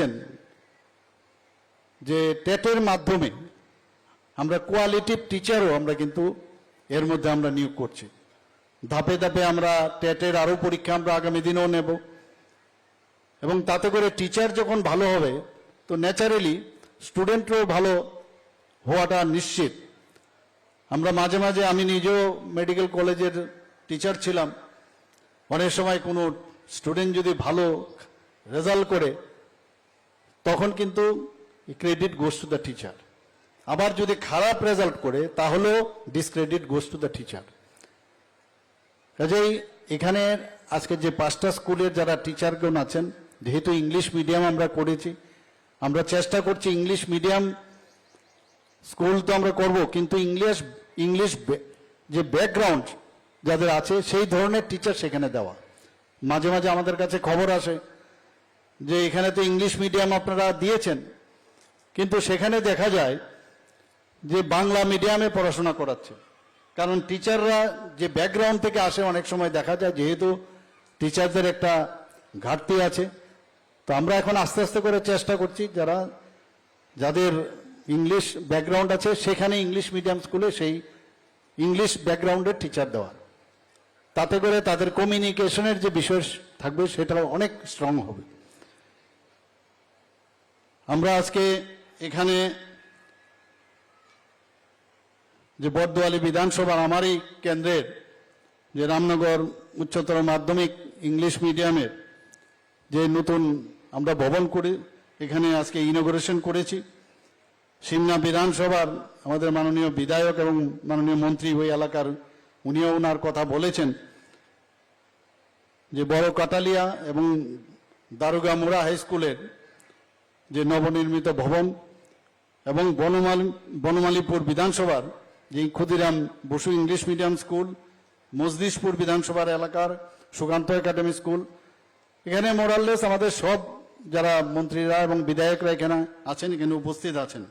দেখেছেন যে টেটের মাধ্যমে আমরা কোয়ালিটিভ টিচারও আমরা কিন্তু এর মধ্যে আমরা নিয়োগ করছি। ধাপে ধাপে আমরা টেটের আরও পরীক্ষা আমরা আগামী দিনেও নেব। এবং তাতে করে টিচার যখন ভালো হবে, তো ন্যাচারালি স্টুডেন্টরাও ভালো হওয়াটা নিশ্চিত। আমরা মাঝে মাঝে আমি নিজেও মেডিকেল কলেজের টিচার ছিলাম। অনেক সময় কোনো স্টুডেন্ট যদি ভালো রেজাল্ট করে তখন কিন্তু credit goes to the teacher আবার যদি খারাপ রেজাল্ট করে, তাহলেও discredit goes to the teacher কাজেই এখানে আজকে যে পাঁচটা স্কুলের যারা টিচারগণ আছেন, যেহেতু ইংলিশ মিডিয়াম আমরা করেছি আমরা চেষ্টা করছি ইংলিশ মিডিয়াম স্কুল তো আমরা করব, কিন্তু ইংলিশ ইংলিশ যে ব্যাকগ্রাউন্ড যাদের আছে, সেই ধরনের টিচার সেখানে দেওয়া। মাঝে মাঝে আমাদের কাছে খবর আসে যে এখানে তো ইংলিশ মিডিয়াম আপনারা দিয়েছেন। কিন্তু সেখানে দেখা যায় যে বাংলা মিডিয়ামে পড়াশোনা করাচ্ছে। কারণ টিচাররা যে ব্যাকগ্রাউন্ড থেকে আসে অনেক সময় দেখা যায়, যেহেতু টিচারদের একটা ঘাটতি আছে। তো আমরা এখন আস্তে আস্তে করে চেষ্টা করছি যারা, যাদের ইংলিশ ব্যাকগ্রাউন্ড আছে, সেখানে ইংলিশ মিডিয়াম স্কুলে সেই ইংলিশ ব্যাকগ্রাউন্ডের টিচার দেওয়া। তাতে করে তাদের কমিউনিকেশনের যে বিষয় থাকবে, সেটাও অনেক স্ট্রং হবে। আমরা আজকে এখানে যে বর্দোয়ালি বিধানসভার আমারই কেন্দ্রের যে রামনগর উচ্চতর মাধ্যমিক ইংলিশ মিডিয়ামের যে নতুন আমরা ভবন করি এখানে আজকে ইনোগ্রেশন করেছি। সিমনা বিধানসভার আমাদের মাননীয় বিধায়ক এবং মাননীয় মন্ত্রী ওই এলাকার উনিও ওনার কথা বলেছেন যে বড় কাটালিয়া এবং দারুগা মোড়া হাই স্কুলের যে নবনির্মিত ভবন এবং বনমালী, বনমালীপুর বিধানসভার যে Khudiram Basu English medium school Majlishpur বিধানসভার এলাকার সুকান্ত একাডেমি স্কুল, এখানে মোরাললেস আমাদের সব যারা মন্ত্রীরা এবং বিধায়করা এখানে আছেন, এখানে উপস্থিত আছেন।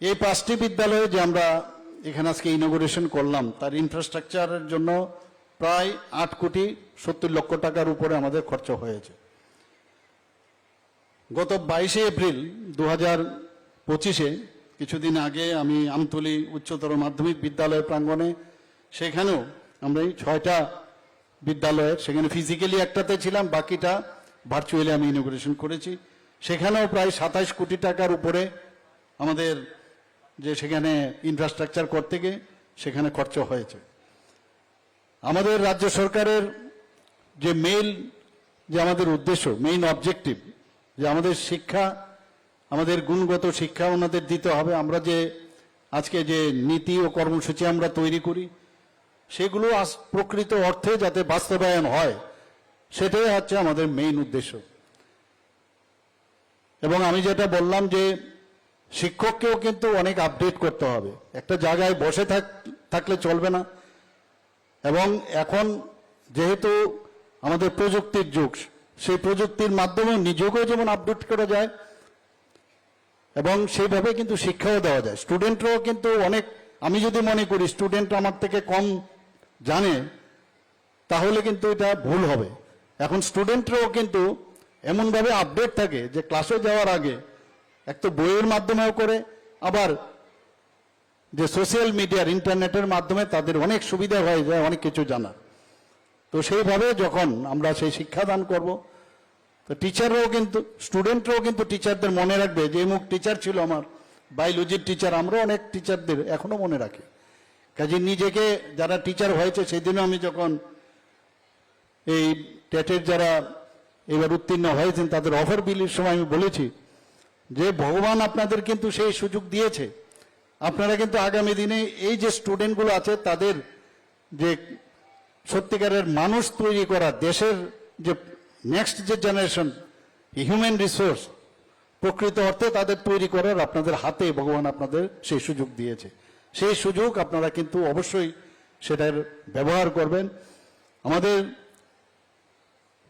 এই পাঁচটি বিদ্যালয়ে যে আমরা এখানে আজকে ইনোগ্রেশন করলাম, তার ইনফ্রাস্ট্রাকচারের জন্য প্রায় আট কোটি সত্তর লক্ষ টাকার উপরে আমাদের খরচ হয়েছে। গত বাইশে এপ্রিল দু হাজার পঁচিশে, কিছুদিন আগে আমি আমতলী উচ্চতর মাধ্যমিক বিদ্যালয়ের প্রাঙ্গণে, সেখানেও আমরা এই ছয়টা বিদ্যালয়ের, সেখানে ফিজিক্যালি একটাতে ছিলাম, বাকিটা ভার্চুয়ালি আমি ইনোগ্রেশন করেছি। সেখানেও প্রায় সাতাশ কোটি টাকার উপরে আমাদের যে সেখানে ইনফ্রাস্ট্রাকচার করতে গিয়ে সেখানে খরচ হয়েছে। আমাদের রাজ্য সরকারের যে মেইন যে আমাদের উদ্দেশ্য মেইন অবজেক্টিভ যে আমাদের শিক্ষা, আমাদের গুণগত শিক্ষা ওনাদের দিতে হবে। আমরা যে আজকে যে নীতি ও কর্মসূচি আমরা তৈরি করি, সেগুলো প্রকৃত অর্থে যাতে বাস্তবায়ন হয়, সেটাই হচ্ছে আমাদের মেইন উদ্দেশ্য। এবং আমি যেটা বললাম যে শিক্ষককেও কিন্তু অনেক আপডেট করতে হবে। একটা জায়গায় বসে থাক, থাকলে চলবে না। এবং এখন যেহেতু আমাদের প্রযুক্তির যুগ সেই প্রযুক্তির মাধ্যমে নিজেকেও যেমন আপডেট করা যায়, এবং সেইভাবে কিন্তু শিক্ষাও দেওয়া যায়। স্টুডেন্টরাও কিন্তু অনেক, আমি যদি মনে করি স্টুডেন্ট আমার থেকে কম জানে, তাহলে কিন্তু এটা ভুল হবে। এখন স্টুডেন্টরাও কিন্তু এমনভাবে আপডেট থাকে যে ক্লাসে যাওয়ার আগে এক তো বইয়ের মাধ্যমেও করে, আবার যে সোশ্যাল মিডিয়ার ইন্টারনেটের মাধ্যমে তাদের অনেক সুবিধা হয়ে যায় অনেক কিছু জানার। তো সেইভাবে যখন আমরা সেই শিক্ষাদান করব, তো টিচাররাও কিন্তু স্টুডেন্টরাও কিন্তু টিচারদের মনে রাখবে। যে মুখ টিচার ছিল আমার বায়োলজির টিচার আমরা অনেক টিচারদের এখনও মনে রাখি। কাজে নিজেকে যারা টিচার হয়েছে, সেদিনও আমি যখন এই টেটের যারা এবার উত্তীর্ণ হয়েছেন, তাদের অফার বিলির সময় আমি বলেছি যে, ভগবান আপনাদের কিন্তু সেই সুযোগ দিয়েছে। আপনারা কিন্তু আগামী দিনে এই যে স্টুডেন্টগুলো আছে, তাদের যে সত্যিকারের মানুষ তৈরি করা দেশের যে নেক্সট যে জেনারেশন হিউম্যান রিসোর্স প্রকৃত অর্থে তাদের তৈরি করার আপনাদের হাতে ভগবান আপনাদের সেই সুযোগ দিয়েছে। সেই সুযোগ আপনারা কিন্তু অবশ্যই সেটার ব্যবহার করবেন। আমাদের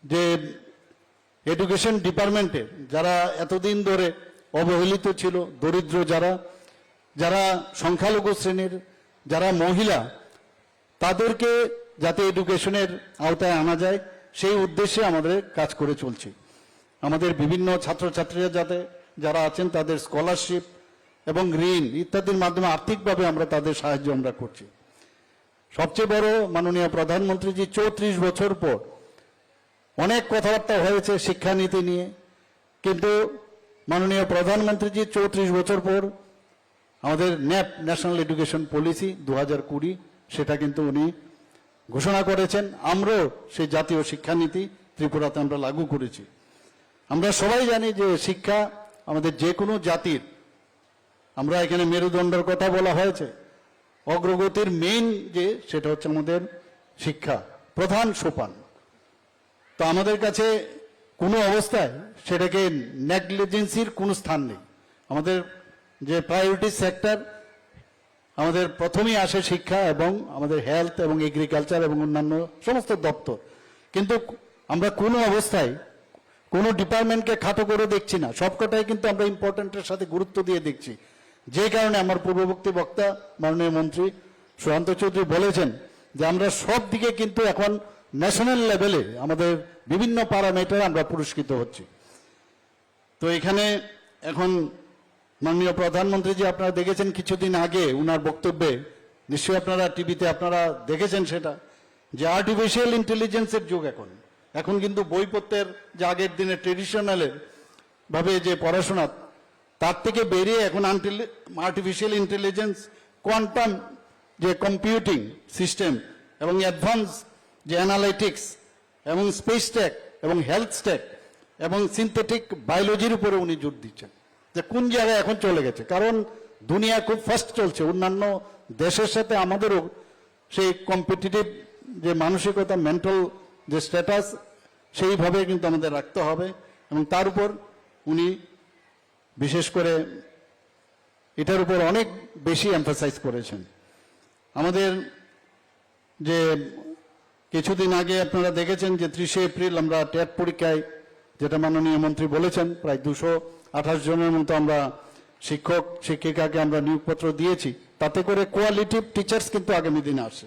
যে এডুকেশন ডিপার্টমেন্টের যারা এতদিন ধরে অবহেলিত ছিল, দরিদ্র যারা যারা সংখ্যালঘু শ্রেণির, যারা মহিলা, তাদেরকে যাতে এডুকেশনের আওতায় আনা যায়, সেই উদ্দেশ্যে আমাদের কাজ করে চলছি। আমাদের বিভিন্ন ছাত্রছাত্রীরা যাতে, যারা আছেন, তাদের স্কলারশিপ এবং ঋণ ইত্যাদির মাধ্যমে আর্থিকভাবে আমরা তাদের সাহায্য আমরা করছি। সবচেয়ে বড় মাননীয় প্রধানমন্ত্রীজি চৌত্রিশ বছর পর অনেক কথাবার্তা হয়েছে শিক্ষানীতি নিয়ে, কিন্তু মাননীয় প্রধানমন্ত্রীজি চৌত্রিশ বছর পর আমাদের ন্যাপ ন্যাশনাল এডুকেশন পলিসি দু হাজার কুড়ি, সেটা কিন্তু উনি ঘোষণা করেছেন, আমরাও সেই জাতীয় শিক্ষানীতি ত্রিপুরাতে আমরা লাগু করেছি। আমরা সবাই জানি যে শিক্ষা আমাদের যে কোনো জাতির, আমরা এখানে মেরুদণ্ডের কথা বলা হয়েছে, অগ্রগতির মেইন যে, সেটা হচ্ছে আমাদের শিক্ষা, প্রধান সোপান। তো আমাদের কাছে কোনো অবস্থায় সেটাকে নেগলিজেন্সির কোনো স্থান নেই। আমাদের যে প্রায়োরিটি সেক্টর আমাদের প্রথমেই আসে শিক্ষা এবং আমাদের হেলথ এবং এগ্রিকালচার এবং অন্যান্য সমস্ত দপ্তর। কিন্তু আমরা কোনো অবস্থায় কোনো ডিপার্টমেন্টকে খাটো করে দেখছি না। সবকটাই কিন্তু আমরা ইম্পর্টেন্টের সাথে গুরুত্ব দিয়ে দেখছি। যে কারণে আমার পূর্ববর্তী বক্তা, মাননীয় মন্ত্রী সুশান্ত চৌধুরী বলেছেন যে আমরা সব দিকে কিন্তু এখন ন্যাশনাল লেভেলে আমাদের বিভিন্ন প্যারামিটার আমরা পুরস্কৃত হচ্ছি। তো এখানে এখন মাননীয় প্রধানমন্ত্রী যে আপনারা দেখেছেন কিছুদিন আগে উনার বক্তব্যে, নিশ্চয়ই আপনারা টিভিতে আপনারা দেখেছেন সেটা, যে আর্টিফিশিয়াল ইন্টেলিজেন্সের যুগ এখন। এখন কিন্তু বইপত্রের যে আগের দিনে ট্রেডিশনালের ভাবে যে পড়াশোনা, তার থেকে বেরিয়ে এখন আর্টিফিশিয়াল ইন্টেলিজেন্স কোয়ান্টাম যে কম্পিউটিং সিস্টেম এবং অ্যাডভান্স যে অ্যানালাইটিক্স এবং স্পেস টেক এবং হেলথ টেক এবং সিনথেটিক বায়োলজির উপরে উনি জোর দিচ্ছেন। যে কোন জায়গায় এখন চলে গেছে। কারণ দুনিয়া খুব ফাস্ট চলছে। অন্যান্য দেশের সাথে আমাদেরও সেই কম্পিটিটিভ যে মানসিকতা মেন্টাল যে স্ট্যাটাস সেইভাবে কিন্তু আমাদের রাখতে হবে এবং তার উপর উনি বিশেষ করে এটার উপর অনেক বেশি এমফাসাইজ করেছেন। আমাদের যে কিছুদিন আগে আপনারা দেখেছেন যে ত্রিশে এপ্রিল আমরা টেট পরীক্ষায় যেটা মাননীয় মন্ত্রী বলেছেন, প্রায় দুশো আঠাশ জনের মতো আমরা শিক্ষক, শিক্ষিকাকে আমরা নিয়োগপত্র দিয়েছি। তাতে করে কোয়ালিটিভ টিচার্স কিন্তু আগামী দিনে আসে।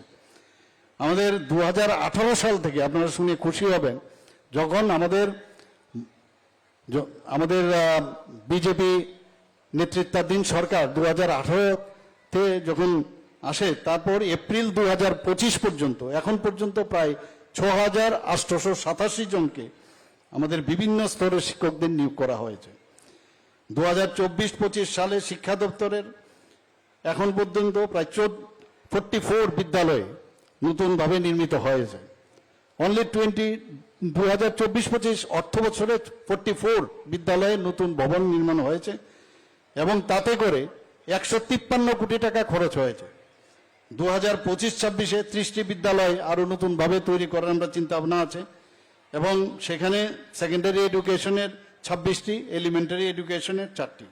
আমাদের দু হাজার আঠারো সাল থেকে আপনারা শুনে খুশি হবেন, যখন আমাদের আমাদের বিজেপি নেতৃত্বাধীন সরকার দু হাজার আঠারো তে যখন আসে, তারপর এপ্রিল দু হাজার পঁচিশ পর্যন্ত, এখন পর্যন্ত প্রায় ছ হাজার আটশোশো সাতাশি জনকে আমাদের বিভিন্ন স্তরের শিক্ষকদের নিয়োগ করা হয়েছে। দু হাজার চব্বিশ পঁচিশ সালে শিক্ষা দপ্তরের এখন পর্যন্ত প্রায় চোদ্দ, ফোরটি ফোর বিদ্যালয়ে নতুনভাবে নির্মিত হয়েছে। অনলি টোয়েন্টি দু হাজার চব্বিশ পঁচিশ অর্থ বছরে ফোরটি ফোর বিদ্যালয়ে নতুন ভবন নির্মাণ হয়েছে এবং তাতে করে একশো তিপ্পান্ন কোটি টাকা খরচ হয়েছে। দু হাজার পঁচিশ ছাব্বিশে ত্রিশটি বিদ্যালয় আরও নতুনভাবে তৈরি করার আমরা চিন্তা ভাবনা আছে। এবং সেখানে সেকেন্ডারি এডুকেশনের ছাব্বিশটি এলিমেন্টারি এডুকেশনের চারটি।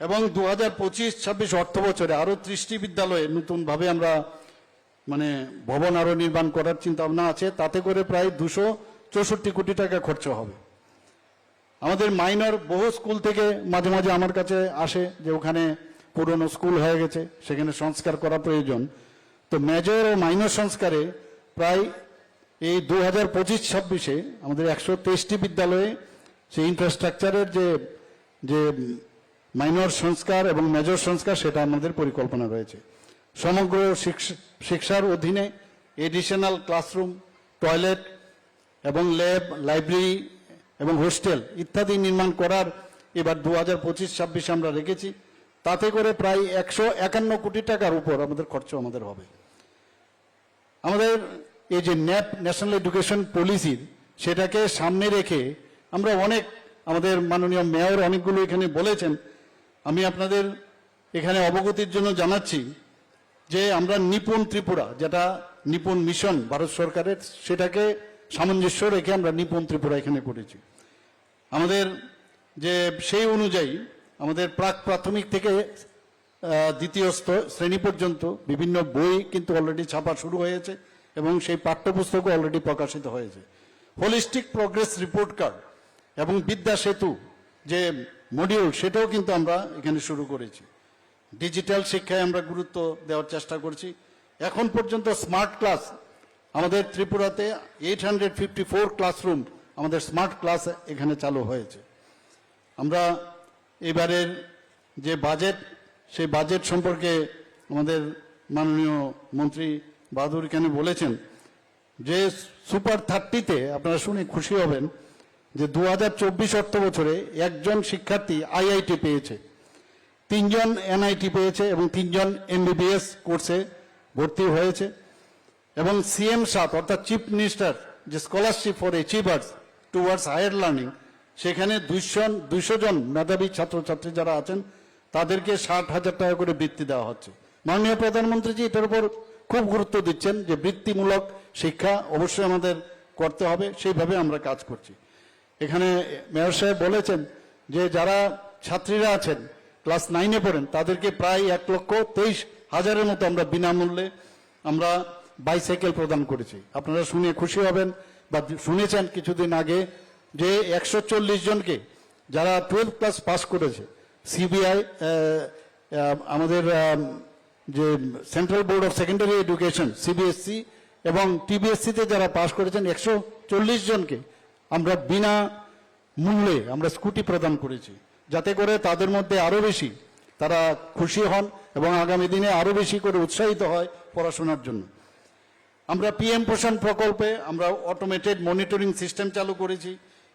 এবং দু হাজার পঁচিশ, ছাব্বিশ অর্থ বছরে আরও ত্রিশটি বিদ্যালয়ে নতুনভাবে আমরা মানে ভবন আরও নির্মাণ করার চিন্তা ভাবনা আছে। তাতে করে প্রায় দুশো চৌষট্টি কোটি টাকা খরচ হবে। আমাদের মাইনর বহু স্কুল থেকে মাঝে মাঝে আমার কাছে আসে যে ওখানে পুরনো স্কুল হয়ে গেছে, সেখানে সংস্কার করা প্রয়োজন। তো মেজর ও মাইনর সংস্কারে প্রায় এই দু হাজার পঁচিশ, ছাব্বিশে আমাদের একশো তেইশটি বিদ্যালয়ে সেই ইনফ্রাস্ট্রাকচারের যে যে মাইনর সংস্কার এবং মেজর সংস্কার, সেটা আমাদের পরিকল্পনা রয়েছে। সমগ্র শিক্ষার অধীনে এডিশনাল ক্লাসরুম টয়লেট এবং ল্যাব লাইব্রেরি এবং হোস্টেল ইত্যাদি নির্মাণ করার এবার দু হাজার পঁচিশ, ছাব্বিশে আমরা রেখেছি। তাতে করে প্রায় একশো একান্ন কোটি টাকার উপর আমাদের খরচ আমাদের হবে। আমাদের এই যে ন্যাপ, ন্যাশনাল এডুকেশন পলিসির সেটাকে সামনে রেখে আমরা অনেক আমাদের মাননীয় মেয়র অনেকগুলো এখানে বলেছেন। আমি আপনাদের এখানে অবগতির জন্য জানাচ্ছি যে আমরা নিপুণ ত্রিপুরা, যেটা নিপুণ মিশন ভারত সরকারের, সেটাকে সামঞ্জস্য রেখে আমরা নিপুণ ত্রিপুরা এখানে করেছি। আমাদের যে সেই অনুযায়ী আমাদের প্রাক প্রাথমিক থেকে দ্বিতীয় শ্রেণি পর্যন্ত বিভিন্ন বই কিন্তু অলরেডি ছাপা শুরু হয়েছে। এবং সেই পাঠ্যপুস্তকও অলরেডি প্রকাশিত হয়েছে। হোলিস্টিক প্রোগ্রেস রিপোর্ট কার্ড এবং বিদ্যা সেতু যে মডিউল সেটাও কিন্তু আমরা এখানে শুরু করেছি। ডিজিটাল শিক্ষায় আমরা গুরুত্ব দেওয়ার চেষ্টা করছি। এখন পর্যন্ত স্মার্ট ক্লাস আমাদের ত্রিপুরাতে eight hundred fifty four classroom আমাদের স্মার্ট ক্লাস এখানে চালু হয়েছে। আমরা এবারের যে বাজেট সেই বাজেট সম্পর্কে আমাদের মাননীয় মন্ত্রী বাহাদুর এখানে বলেছেন যে সুপার থার্টিতে আপনারা শুনে খুশি হবেন যে দু হাজার চব্বিশ অর্থ বছরে একজন শিক্ষার্থী আইআইটি পেয়েছে, তিনজন এনআইটি পেয়েছে এবং তিনজন এমবিবিএস কোর্সে ভর্তি হয়েছে এবং সিএম সাত, অর্থাৎ চিফ মিনিস্টার, যে scholarship for achievers towards higher learning সেখানে দুইশো দুইশো জন মেধাবী ছাত্রছাত্রী যারা আছেন, তাদেরকে ষাট হাজার টাকা করে বৃত্তি দেওয়া হচ্ছে। মাননীয় প্রধানমন্ত্রীজি, এটার উপর খুব গুরুত্ব দিচ্ছেন যে বৃত্তিমূলক শিক্ষা অবশ্যই আমাদের করতে হবে সেইভাবে আমরা কাজ করছি। এখানে মেয়র সাহেব বলেছেন যে যারা ছাত্রীরা আছেন ক্লাস নাইনে পড়েন তাদেরকে প্রায় এক লক্ষ তেইশ হাজারের মতো আমরা বিনামূল্যে আমরা বাইসাইকেল প্রদান করেছি। আপনারা শুনে খুশি হবেন বা শুনেছেন কিছুদিন আগে যে একশো চল্লিশ জনকে যারা টুয়েলভ ক্লাস পাস করেছে সিবিআই আমাদের আম, যে central board of secondary education CBSC এবং টিবিএসসিতে যারা পাশ করেছেন, একশো চল্লিশ জনকে আমরা বিনা মূল্যে আমরা স্কুটি প্রদান করেছি। যাতে করে তাদের মধ্যে আরও বেশি তারা খুশি হন এবং আগামী দিনে আরও বেশি করে উৎসাহিত হয় পড়াশোনার জন্য। আমরা পিএম পোষণ প্রকল্পে আমরা অটোমেটেড মনিটরিং সিস্টেম চালু করেছি।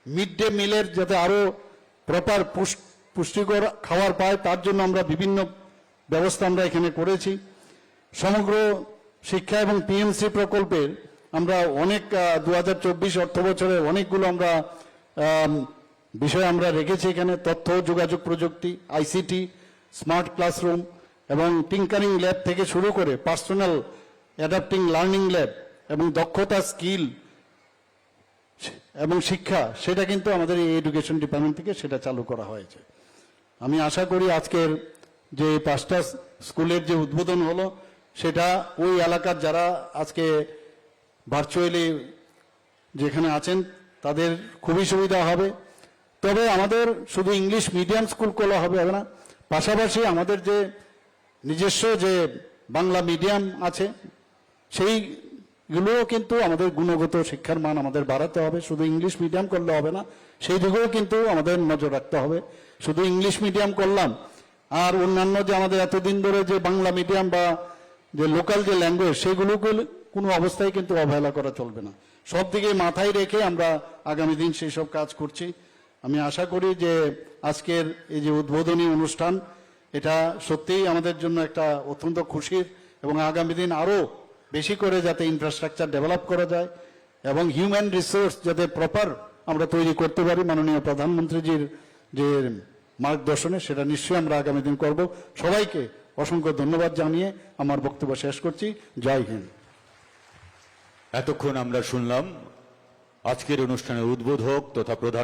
মিড ডে মিলের যাতে আরও প্রপার পুষ্টিকর খাবার পায়, তার জন্য আমরা বিভিন্ন ব্যবস্থা আমরা এখানে করেছি। সমগ্র শিক্ষা এবং পিএমসি প্রকল্পের আমরা অনেক দু হাজার চব্বিশ অর্থ বছরে অনেকগুলো আমরা বিষয় আমরা রেখেছি এখানে। তথ্য, যোগাযোগ প্রযুক্তি আইসিটি স্মার্ট ক্লাসরুম এবং টিঙ্কারিং ল্যাব থেকে শুরু করে পার্সোনাল অ্যাডাপ্টিং লার্নিং ল্যাব এবং দক্ষতা স্কিল এবং শিক্ষা, সেটা কিন্তু আমাদের এই এডুকেশন ডিপার্টমেন্ট থেকে সেটা চালু করা হয়েছে। আমি আশা করি আজকের যে পাঁচটা স্কুলের যে উদ্বোধন হলো, সেটা ওই এলাকার যারা আজকে ভার্চুয়ালি যেখানে আছেন, তাদের খুবই সুবিধা হবে। তবে আমাদের শুধু ইংলিশ মিডিয়াম স্কুল খোলা হবে না। পাশাপাশি আমাদের যে নিজস্ব যে বাংলা মিডিয়াম আছে, সেইগুলোও কিন্তু আমাদের গুণগত শিক্ষার মান আমাদের বাড়াতে হবে। শুধু ইংলিশ মিডিয়াম করলে হবে না, সেই দিকেও কিন্তু আমাদের নজর রাখতে হবে। শুধু ইংলিশ মিডিয়াম করলাম আর অন্যান্য যে আমাদের এতদিন ধরে যে বাংলা মিডিয়াম বা যে লোকাল যে ল্যাঙ্গুয়েজ সেগুলোকে কোনো অবস্থায় কিন্তু অবহেলা করা চলবে না। সব দিকে মাথায় রেখে আমরা আগামী দিন সেই সব কাজ করছি। আমি আশা করি যে আজকের এই যে উদ্বোধনী অনুষ্ঠান, এটা সত্যিই আমাদের জন্য একটা অত্যন্ত খুশির এবং আগামী দিন আরও বেশি করে যাতে ইনফ্রাস্ট্রাকচার ডেভেলপ করা যায় এবং হিউম্যান রিসোর্স যাতে প্রপার আমরা তৈরি করতে পারি, মাননীয় প্রধানমন্ত্রীজির যে মার্গদর্শনে, সেটা নিশ্চয়ই আমরা আগামী দিন করব। সবাইকে অসংখ্য ধন্যবাদ জানিয়ে আমার বক্তব্য শেষ করছি। জয় হিন্দ। এতক্ষণ আমরা শুনলাম আজকের অনুষ্ঠানের উদ্বোধক তথা প্রধান